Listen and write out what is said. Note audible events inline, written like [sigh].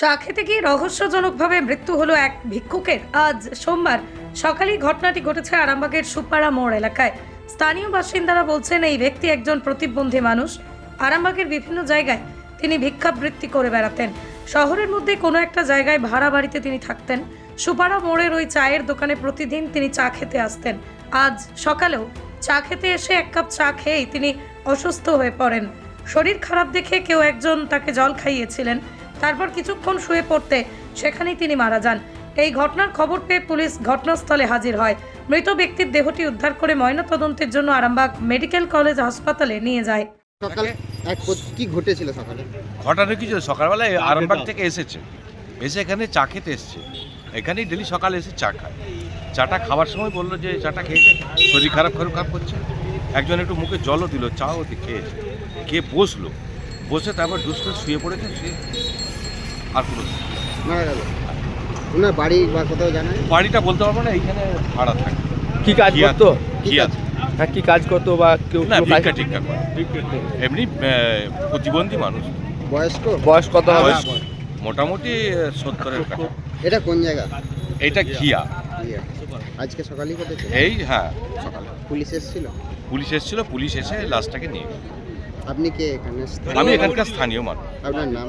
চা খেতে গিয়ে রহস্যজনকভাবে মৃত্যু হলো এক ভিক্ষুকের। আজ সোমবার সকালেই ঘটনাটি ঘটেছে আরামবাগের সুপাড়া মোড় এলাকায়। স্থানীয় বাসিন্দারা বলছেন, এই ব্যক্তি একজন প্রতিবন্ধী মানুষ। আরামবাগের বিভিন্ন জায়গায় তিনি ভিক্ষাবৃত্তি করে বেড়াতেন। শহরের মধ্যে কোনো একটা জায়গায় ভাড়া বাড়িতে তিনি থাকতেন। সুপাড়া মোড়ের ওই চায়ের দোকানে প্রতিদিন তিনি চা খেতে আসতেন। আজ সকালেও চা খেতে এসে এক কাপ চা খেয়েই তিনি অসুস্থ হয়ে পড়েন। শরীর খারাপ দেখে কেউ একজন তাকে জল খাইয়েছিলেন। তারপর কিছুক্ষণ শুয়ে পড়তে সেখানেই তিনি মারা যান। এই ঘটনার খবর পেয়ে পুলিশ ঘটনাস্থলে হাজির হয়। মৃত ব্যক্তির দেহটি উদ্ধার করে ময়নাতদন্তের জন্য আরামবাগ মেডিকেল কলেজ হাসপাতালে নিয়ে যায়। সকাল এক কি ঘটেছিল সকালে? ঘটানো কিছু সকালবেলায় আরামবাগ থেকে এসেছে। এসে এখানে চা খেতে এসছে। এখানেই ডেলি সকালে এসে চা খায়। চাটা খাওয়ার সময় বলল যে চাটা খেয়েছে? শরীর খারাপ খারাপ খারাপ করছে? একজন একটু মুখে জলও দিল চাও দি খেয়েছে। খেয়ে বসল। বসে তারপর ডুস করে শুয়ে পড়েছে শুয়ে আর কোনো মারা গেল। ওনার বাড়ি বা কোথাও জানেন বাড়িটা বলতে পারব না এইখানে ভাড়া থাকে। কি কাজ করতো? কি আছে? হ্যাঁ কি কাজ করতো বা কেউ না ভিক্ষা টিক্ষা করে। এমনি প্রতিবন্ধী মানুষ। বয়স্ক? বয়স কত হবে? মোটামুটি সত্তরের [laughs] কাছে এটা কোন জায়গা? ঘিয়া। ইয়ে, আজকে সকালেই ঘটেছে? এই হ্যাঁ সকালে। পুলিশ এসেছিল? পুলিশ এসেছিল পুলিশ এসে লাশটাকে নিয়ে আপনি কে এখানে? আমি এখানকার স্থানীয় মানুষ। আপনার নাম?